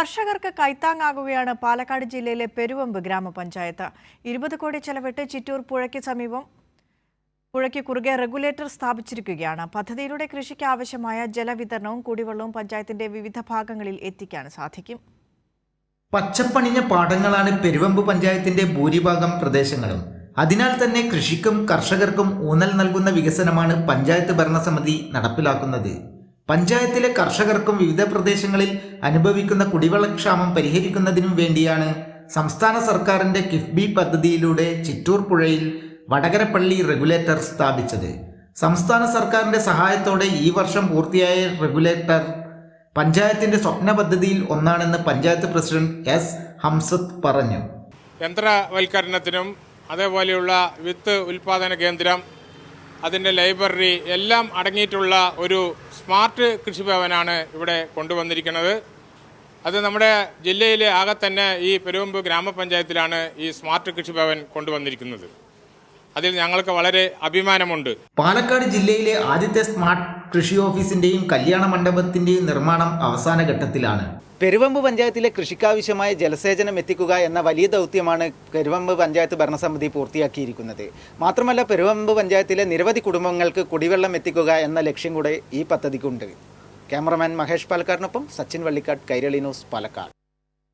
കർഷകർക്ക് കൈത്താങ്ങാകുകയാണ് പാലക്കാട് ജില്ലയിലെ പെരുവമ്പ് ഗ്രാമപഞ്ചായത്ത്. ഇരുപത് കോടി ചെലവിട്ട് ചിറ്റൂർ പുഴയ്ക്ക് സമീപം പുഴയ്ക്ക് കുറുകെ റെഗുലേറ്റർ സ്ഥാപിച്ചിരിക്കുകയാണ്. പദ്ധതിയിലൂടെ കൃഷിക്ക് ആവശ്യമായ ജലവിതരണവും കുടിവെള്ളവും പഞ്ചായത്തിന്റെ വിവിധ ഭാഗങ്ങളിൽ എത്തിക്കാൻ സാധിക്കും. പച്ചപ്പണിഞ്ഞ പാടങ്ങളാണ് പെരുവമ്പ് പഞ്ചായത്തിന്റെ ഭൂരിഭാഗം പ്രദേശങ്ങളും. അതിനാൽ തന്നെ കൃഷിക്കും കർഷകർക്കും ഊന്നൽ നൽകുന്ന വികസനമാണ് പഞ്ചായത്ത് ഭരണസമിതി നടപ്പിലാക്കുന്നത്. പഞ്ചായത്തിലെ കർഷകർക്കും വിവിധ പ്രദേശങ്ങളിൽ അനുഭവിക്കുന്ന കുടിവെള്ളക്ഷാമം പരിഹരിക്കുന്നതിനും വേണ്ടിയാണ് സംസ്ഥാന സർക്കാരിന്റെ കിഫ്ബി പദ്ധതിയിലൂടെ ചിറ്റൂർ പുഴയിൽ വടകരപ്പള്ളി റെഗുലേറ്റർ സ്ഥാപിച്ചത്. സംസ്ഥാന സർക്കാരിന്റെ സഹായത്തോടെ ഈ വർഷം പൂർത്തിയായ റെഗുലേറ്റർ പഞ്ചായത്തിന്റെ സ്വപ്ന പദ്ധതിയിൽ ഒന്നാണെന്ന് പഞ്ചായത്ത് പ്രസിഡന്റ് എസ്. ഹംസത്ത് പറഞ്ഞു. യന്ത്രവൽക്കരണത്തിനും അതേപോലെയുള്ള വിത്ത് ഉൽപാദന കേന്ദ്രം അതിന്റെ ലൈബ്രറി എല്ലാം അടങ്ങിയിട്ടുള്ള ഒരു സ്മാർട്ട് കൃഷിഭവനാണ് ഇവിടെ കൊണ്ടുവന്നിരിക്കുന്നത്. അത് നമ്മുടെ ജില്ലയിലെ ആകെ തന്നെ ഈ പെരുവമ്പ് ഗ്രാമപഞ്ചായത്തിലാണ് ഈ സ്മാർട്ട് കൃഷിഭവൻ കൊണ്ടുവന്നിരിക്കുന്നത്. അതിൽ ഞങ്ങൾക്ക് വളരെ അഭിമാനമുണ്ട്. പാലക്കാട് ജില്ലയിലെ ആദ്യത്തെ സ്മാർട്ട് കൃഷി ഓഫീസിന്റെയും കല്യാണ മണ്ഡപത്തിന്റെയും നിർമ്മാണം അവസാന ഘട്ടത്തിലാണ്. പെരുവമ്പ് പഞ്ചായത്തിലെ കൃഷിക്കാവശ്യമായ ജലസേചനം എത്തിക്കുക എന്ന വലിയ ദൗത്യമാണ് പെരുവമ്പ് പഞ്ചായത്ത് ഭരണസമിതി പൂർത്തിയാക്കിയിരിക്കുന്നത്. മാത്രമല്ല പെരുവമ്പ് പഞ്ചായത്തിലെ നിരവധി കുടുംബങ്ങൾക്ക് കുടിവെള്ളം എത്തിക്കുക എന്ന ലക്ഷ്യം കൂടെ ഈ പദ്ധതിക്കുണ്ട്. ക്യാമറമാൻ മഹേഷ് പാലക്കാടിനൊപ്പം സച്ചിൻ വള്ളിക്കാട് കൈരളി ന്യൂസ് പാലക്കാട്.